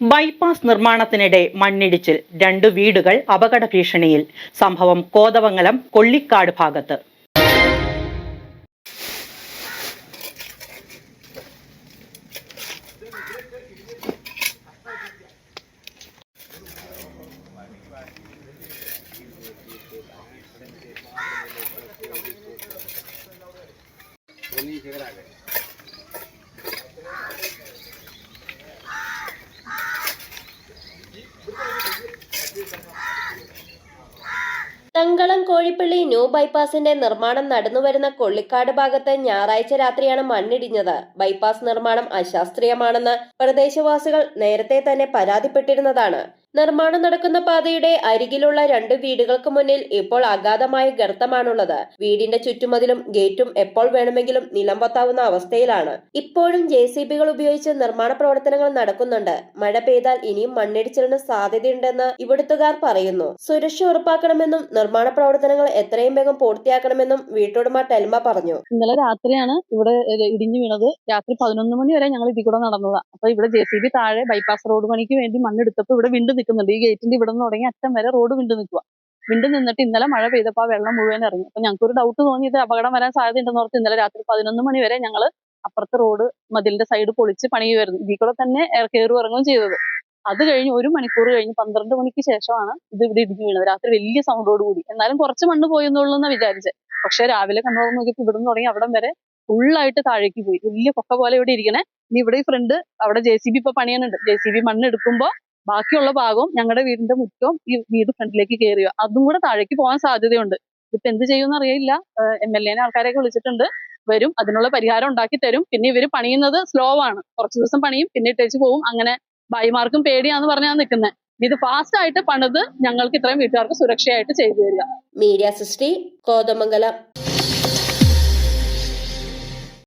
Bypass നിർമ്മാണത്തിനിടെ മണ്ണിടിച്ചിൽ രണ്ട് വീടുകൾ അപകട ഭീഷണിയിൽ. സംഭവം കോതവങ്ങലം കൊള്ളിക്കാട് ഭാഗത്ത്. കോഴിപ്പള്ളി ന്യൂ ബൈപ്പാസിന്റെ നിർമ്മാണം നടന്നുവരുന്ന കൊള്ളിക്കാട് ഭാഗത്ത് ഞായറാഴ്ച രാത്രിയാണ് മണ്ണിടിഞ്ഞത്. ബൈപ്പാസ് നിർമ്മാണം അശാസ്ത്രീയമാണെന്ന് പ്രദേശവാസികൾ നേരത്തെ തന്നെ പരാതിപ്പെട്ടിരുന്നതാണ്. നിർമ്മാണം നടക്കുന്ന പാതയുടെ അരികിലുള്ള രണ്ട് വീടുകൾക്ക് മുന്നിൽ ഇപ്പോൾ അഗാധമായ ഗർത്തമാണുള്ളത്. വീടിന്റെ ചുറ്റുമതിലും ഗേറ്റും എപ്പോൾ വേണമെങ്കിലും നിലംപൊത്താവുന്ന അവസ്ഥയിലാണ്. ഇപ്പോഴും ജെ സി ബികൾ ഉപയോഗിച്ച് നിർമ്മാണ പ്രവർത്തനങ്ങൾ നടക്കുന്നുണ്ട്. മഴ പെയ്താൽ ഇനിയും മണ്ണിടിച്ചിലിന് സാധ്യതയുണ്ടെന്ന് ഇവിടുത്തുകാർ പറയുന്നു. സുരക്ഷ ഉറപ്പാക്കണമെന്നും നിർമ്മാണ പ്രവർത്തനങ്ങൾ എത്രയും വേഗം പൂർത്തിയാക്കണമെന്നും വീട്ടുടമ ടെൽമ പറഞ്ഞു. ഇന്നലെ രാത്രിയാണ് ഇവിടെ ഇടിഞ്ഞു വീണത്. രാത്രി പതിനൊന്ന് മണി വരെ ഞങ്ങൾ ഇതിൽ കൂടെ നടന്നതാണ് അപ്പൊ ഇവിടെ ജെ സി ബി താഴെ ബൈപ്പാസ് റോഡ് പണിക്ക് വേണ്ടി മണ്ണെടുത്തപ്പോൾ ഇവിടെ വിണ്ടു നിൽക്കുന്നുണ്ട്. ഈ ഗേറ്റിന്റെ ഇവിടെ നിന്ന് തുടങ്ങി അറ്റം വരെ റോഡ് വിണ്ടു നിൽക്കുക വിണ്ടു നിന്നിട്ട് ഇന്നലെ മഴ പെയ്തപ്പോൾ ആ വെള്ളം മുഴുവൻ ഇറങ്ങി. അപ്പൊ ഞങ്ങൾക്ക് ഒരു ഡൗട്ട് തോന്നിയത് അപകടം വരാൻ സാധ്യതയുണ്ടെന്ന് ഓർത്ത് ഇന്നലെ രാത്രി പതിനൊന്ന് മണി വരെ ഞങ്ങൾ അപ്പുറത്തെ റോഡ് മതിലിന്റെ സൈഡ് പൊളിച്ച് പണിയുമായിരുന്നു ഇതിൽ കൂടെ തന്നെ കയറി ഇറങ്ങുകയും ചെയ്തത്. അത് കഴിഞ്ഞ് ഒരു മണിക്കൂർ കഴിഞ്ഞ് പന്ത്രണ്ട് മണിക്ക് ശേഷമാണ് ഇത് ഇവിടെ ഇടിഞ്ഞു വീണത്. രാത്രി വലിയ സൗണ്ടോട് കൂടി. എന്നാലും കുറച്ച് മണ്ണ് പോയെന്നുള്ളൂ എന്നാ വിചാരിച്ചത് പക്ഷെ രാവിലെ കണ്ടോ നോക്കിയപ്പോൾ ഇവിടെ നിന്ന് തുടങ്ങി അവിടം വരെ ഫുള്ളായിട്ട് താഴേക്ക് പോയി. വലിയ പൊക്ക പോലെ ഇവിടെ ഇരിക്കണേ. ഇനി ഇവിടെ ഈ ഫ്രണ്ട് അവിടെ ജെ സി ബി ഇപ്പൊ പണിയാനുണ്ട് ജെ സി ബി മണ്ണ് എടുക്കുമ്പോ ബാക്കിയുള്ള ഭാഗവും ഞങ്ങളുടെ വീടിന്റെ മുറ്റവും ഈ വീട് ഫ്രണ്ടിലേക്ക് കയറിയോ അതും കൂടെ താഴേക്ക് പോകാൻ സാധ്യതയുണ്ട്. ഇപ്പൊ എന്ത് ചെയ്യുമെന്ന് അറിയില്ല. എം എൽ എനെ ആൾക്കാരെയൊക്കെ വിളിച്ചിട്ടുണ്ട്. വരും അതിനുള്ള പരിഹാരം ഉണ്ടാക്കി തരും. പിന്നെ ഇവർ പണിയുന്നത് സ്ലോ ആണ്. കുറച്ച് ദിവസം പണിയും പിന്നെ ഇട്ടേച്ച് പോവും. അങ്ങനെ ഭായിമാർക്കും പേടിയാന്ന് പറഞ്ഞാൽ നിൽക്കുന്നത് ഇത് ഫാസ്റ്റ് ആയിട്ട് പണിത് ഞങ്ങൾക്ക് ഇത്രയും വീട്ടുകാർക്ക് സുരക്ഷയായിട്ട് ചെയ്തു തരിക. മീഡിയ സൃഷ്ടി കോതമംഗലം.